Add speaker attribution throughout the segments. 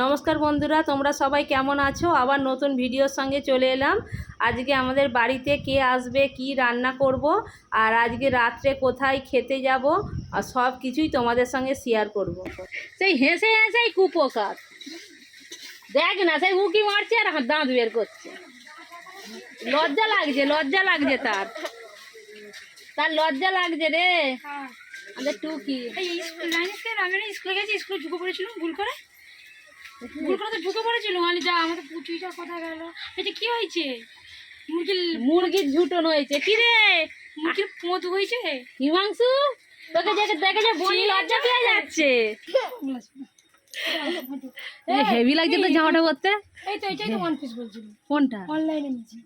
Speaker 1: নমস্কার বন্ধুরা, তোমরা সবাই কেমন আছো? আবার নতুন ভিডিওর সঙ্গে চলে এলাম। আজকে আমাদের বাড়িতে কে আসবে, কি রান্না করব, আর আজকে রাত্রে কোথায় খেতে যাব, আর সব কিছুই তোমাদের সঙ্গে শেয়ার করব। সেই হেসে হেসেই কুপোকার। দেখ না, সেই উকি মারছে আর দাঁত বের করছে। লজ্জা লাগছে লজ্জা লাগছে তার। তার লজ্জা লাগছে রে। আমাদের টুকি।
Speaker 2: এই স্কুল জানিস কেন আমি না স্কুলে গেছি স্কুলে ঢুকে পড়েছিলাম ভুল করে। ভুল করে তো ঢুকে পড়েছিলাম আমি যা আমাদের পুচুইটা কথা গেল। এটা কি হয়েছে? মুরগির
Speaker 1: মুরগির ঝুটন হয়েছে। কি রে?
Speaker 2: মুরগির পোঁত হয়েছে?
Speaker 1: হিমাংশু তোকে দেখে দেখে যে বনি লজ্জা পেয়ে যাচ্ছে। হেভি লাগছে তো জামাটা করতে
Speaker 2: এই তো এটাই তো ওয়ান পিস বলছিল
Speaker 1: কোনটা?
Speaker 2: অনলাইনে নিয়েছি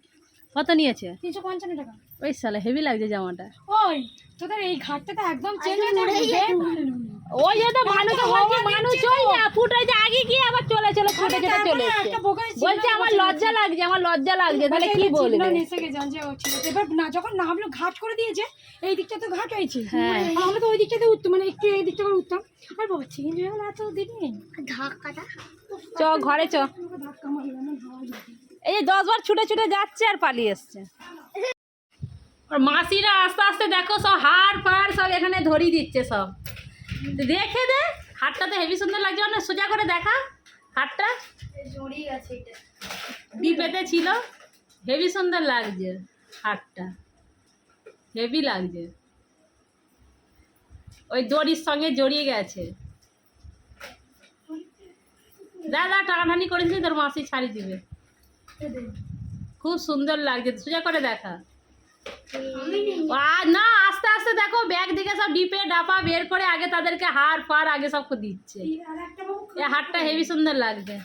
Speaker 1: কত নিয়েছে?
Speaker 2: তিনশো পঞ্চান্ন টাকা।
Speaker 1: ওই সালে হেভি লাগছে জামাটা।
Speaker 2: ওই তোদের এই ঘাটটা তো একদম চেঞ্জ হয়ে
Speaker 1: ওই যে তো বলছে মানুষ ওই না। ফুটাইতে আগে গিয়ে আবার চলে চলে ফুটে যেতে চলে বলছে আমার লজ্জা লাগছে আমার লজ্জা লাগছে তাহলে কি বলবে?
Speaker 2: এসে গেছে যে ও ছিল। এবার না যখন নামলো ঘাট করে দিয়েছে এই দিকটা তো ঘাট হয়েছে।
Speaker 1: হ্যাঁ।
Speaker 2: আমরা তো ওই দিকটাতে উঠতাম মানে একটু এই দিকটা করে উঠতাম। আর বাবা চেঞ্জ হয়ে গেল এত দিনে।
Speaker 3: ধাক্কাটা
Speaker 1: চ ঘরে চ।
Speaker 2: ধাক্কা মারলো না যাবে
Speaker 1: এই যে দশ বার ছুটে ছুটে যাচ্ছে আর পালিয়ে এসছে। মাসিরা আস্তে আস্তে দেখো সব হার ফার সব এখানে ধরিয়ে দিচ্ছে সব। দেখে দে হাটটা তো হেভি সুন্দর লাগছে অনেক সোজা করে দেখা হাটটা ডিপেতে ছিল হেভি সুন্দর লাগছে হাটটা হেভি লাগছে। ওই দড়ির সঙ্গে জড়িয়ে গেছে। দাদা টানাটানি করেছিলি, তোর মাসি ছাড়ি দিবে। খুব সুন্দর লাগছে। সোজা করে দেখা। আর না আস্তে আস্তে দেখো ব্যাগ দিকে সব ডিপে ডাপা বের করে আগে তাদেরকে হার ফার আগে সব দিচ্ছে। এই হারটা হেভি সুন্দর লাগছে।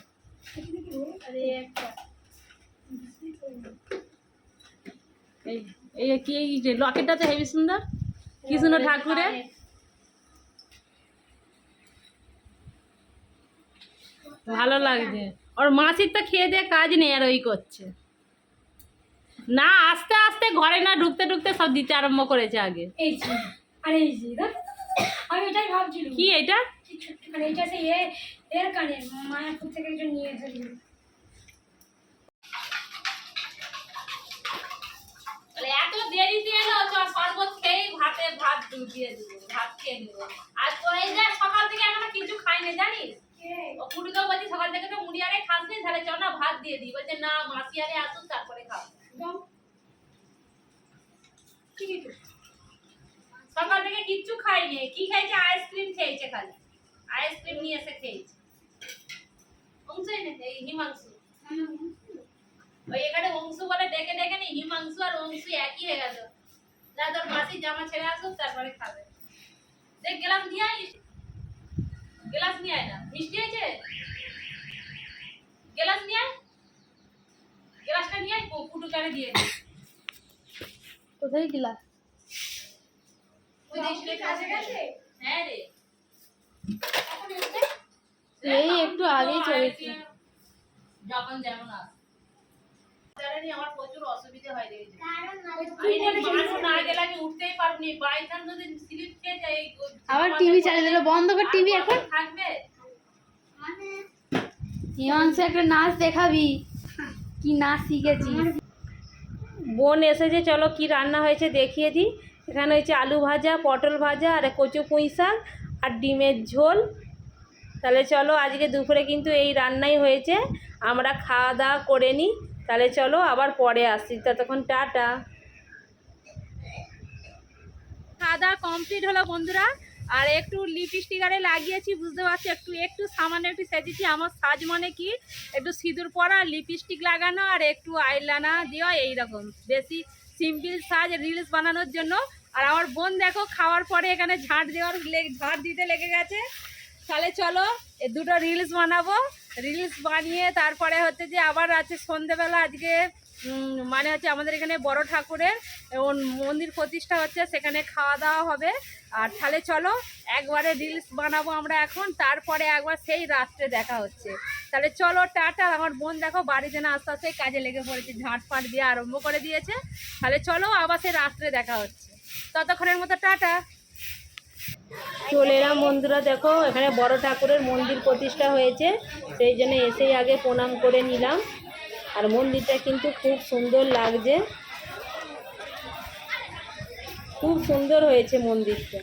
Speaker 1: এই এই কি এই যে লকেটটা তো হেভি সুন্দর? কৃষ্ণ ঠাকুরের ভালো লাগছে। ওর মাসির তো খেয়ে দিয়ে কাজ নেই আর ওই করছে। না আস্তে আস্তে ঘরে না ঢুকতে ঢুকতে সব দিতে আরম্ভ করেছে আগে।
Speaker 2: এই আরে এই যে আমি এটাই ভাবছিলাম।
Speaker 1: কি এটা?
Speaker 2: কানে এটা সে এর কানে মায়াপুর থেকে একজন নিয়ে এসেছিল
Speaker 1: এত দেরি দিয়ে এলো শরবত ভাতে ভাত দিয়ে দিব ভাত খেয়ে নিব আর তো এই যে সকাল থেকে এখনও কিছু খাইনি জানিস? বলছি সকাল থেকে তো মুড়ি আরে খাস নি তাহলে চ না ভাত দিয়ে দিই। বলছে না মাসি আরে আসুক তারপরে খাব। সকাল থেকে কিচ্ছু খাইনি কি খেয়েছে আইসক্রিম খেয়েছে খালি। আইসক্রিম নিয়ে এসে খেয়েছে। অংশই না হিমাংশু। ওই এখানে অংশু বলে ডেকে ডেকে নি হিমাংশু আর অংশু একই হয়ে গেল। যা তোর মাসি জামা ছেড়ে আসুক তারপরে খাবে। দেখ নিয়ে আইস গেলাস নিয়ে আয় না। মিষ্টি হয়েছে? গেলাস নিয়ে আয়। গেলাসটা নিয়ে আয় ফুটু কানে দিয়ে দে।
Speaker 2: কোথায় গেলা
Speaker 1: ওই দেশ লেখা আছে। হ্যাঁ রে।
Speaker 2: এই একটু আগেই চলেছে।
Speaker 1: যখন যেমন আস আমার প্রচুর অসুবিধা হয় রে
Speaker 3: কারণ
Speaker 1: আমি মানুষ না গেলে আমি উঠতেই পারবনি বাই চান্স যদি স্লিপ খেয়ে যাই
Speaker 2: আবার টিভি চালিয়ে দিল। বন্ধ কর টিভি এখন।
Speaker 3: মানে
Speaker 2: হিমাংশু একটা নাচ দেখাবি। কি নাচ শিখেছি
Speaker 1: বোন এসেছে চলো কি রান্না হয়েছে দেখিয়ে দিই। এখানে হয়েছে আলু ভাজা পটল ভাজা আর কচু পুঁই শাক আর ডিমের ঝোল। তাহলে চলো আজকে দুপুরে কিন্তু এই রান্নাই হয়েছে। আমরা খাওয়া দাওয়া করে নিই। তাহলে চলো আবার পরে আসছি ততক্ষণ টাটা। দাওয়া কমপ্লিট হলো বন্ধুরা। আর একটু লিপস্টিকারে লাগিয়েছি, বুঝতে পারছি? একটু একটু সামান্য একটু সেজেছি। আমার সাজ মানে কি? একটু সিঁদুর পরা লিপস্টিক লাগানো আর একটু আইলানা দেওয়া, এইরকম। বেশি সিম্পল সাজ রিলস বানানোর জন্য। আর আমার বোন দেখো, খাওয়ার পরে এখানে ঝাঁট দেওয়ার ঝাঁট দিতে লেগে গেছে। তাহলে চলো, এ দুটো রিলস বানাবো। রিলস বানিয়ে তারপরে হচ্ছে যে আবার আছে সন্ধেবেলা আজকে মানে হচ্ছে আমাদের এখানে বড় ঠাকুরের মন্দির প্রতিষ্ঠা হচ্ছে, সেখানে খাওয়া দাওয়া হবে। আর তাহলে চলো, একবারে রিলস বানাবো আমরা এখন, তারপরে একবার সেই রাত্রে দেখা হচ্ছে। তাহলে চলো, টাটা। আমার বোন দেখো বাড়িতে না আস্তে আস্তে কাজে লেগে পড়েছে ঝাঁট ফাট দিয়ে আরম্ভ করে দিয়েছে। তাহলে চলো, আবার সেই রাত্রে দেখা হচ্ছে। ততক্ষণের মতো টাটা। চলে এলাম বন্ধুরা, দেখো, এখানে বড় ঠাকুরের মন্দির প্রতিষ্ঠা হয়েছে। সেই জন্য এসেই আগে প্রণাম করে নিলাম। আর মন্দিরটা কিন্তু খুব সুন্দর লাগছে। খুব সুন্দর হয়েছে মন্দিরটা।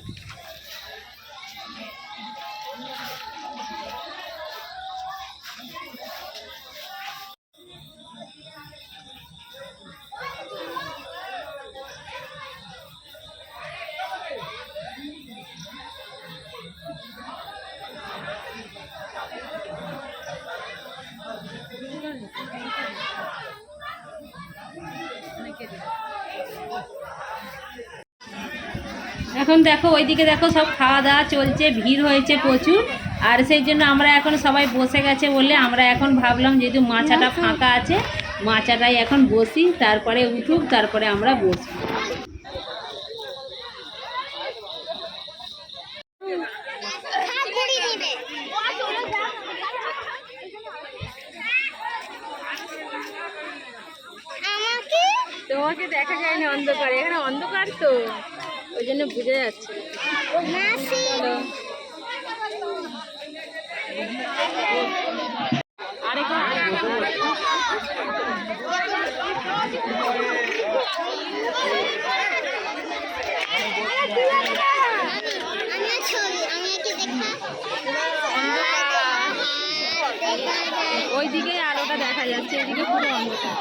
Speaker 1: এখন দেখো, ওইদিকে দেখো সব খাওয়া দাওয়া চলছে, ভিড় হয়েছে প্রচুর। আর সেই জন্য আমরা এখন সবাই বসে গেছে বলে আমরা এখন ভাবলাম যেহেতু মাছাটা ফাঁকা আছে, মাছাটাই এখন বসি, তারপরে উঠুক, তারপরে আমরা বসবো। তোমাকে দেখা যায়নি অন্ধকারে এখানে অন্ধকার তো। ওই জন্য বোঝা যাচ্ছে।
Speaker 3: দেখা
Speaker 1: আলোটা দেখা যাচ্ছে এদিকে পুরো অন্ধকার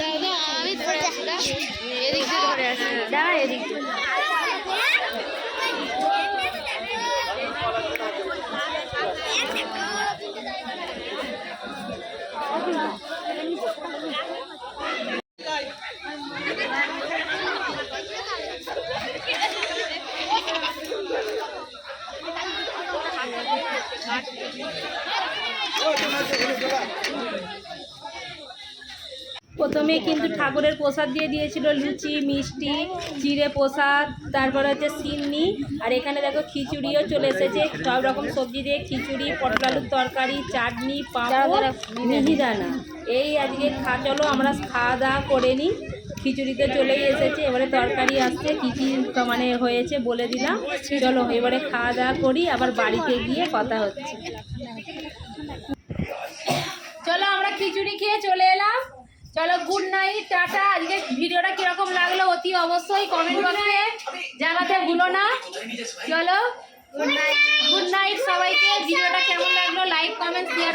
Speaker 3: দাদা আমি ধরে
Speaker 1: এদিক দিয়ে ধরে আছে দাঁড়া এদিক দিয়ে। প্রথমে কিন্তু ঠাকুরের প্রসাদ দিয়ে দিয়েছিল লুচি মিষ্টি চিড়ে প্রসাদ তারপরে হচ্ছে সিন্নি আর এখানে দেখো খিচুড়িও চলে এসেছে। সব রকম সবজি দিয়ে খিচুড়ি পটল আলুর তরকারি চাটনি পাঁপড় মিহিদানা। এই আজকে খা চলো আমরা খাওয়া দাওয়া করে নিই। খিচুড়িতে চলেই এসেছে। এবারে তরকারি আসছে কী কী মানে হয়েছে বলে দিলাম। চলো এবারে খাওয়া দাওয়া করি আবার বাড়িতে গিয়ে কথা হচ্ছে। চলো আমরা খিচুড়ি খেয়ে চলে এলাম। চলো গুড নাইট টাটা। আজকে ভিডিওটা কীরকম লাগল অতি অবশ্যই কমেন্ট বক্সে জানাতে ভুলো না। চলো গুড নাইট সবাইকে। ভিডিওটা কেমন লাগল লাইক কমেন্ট শেয়ার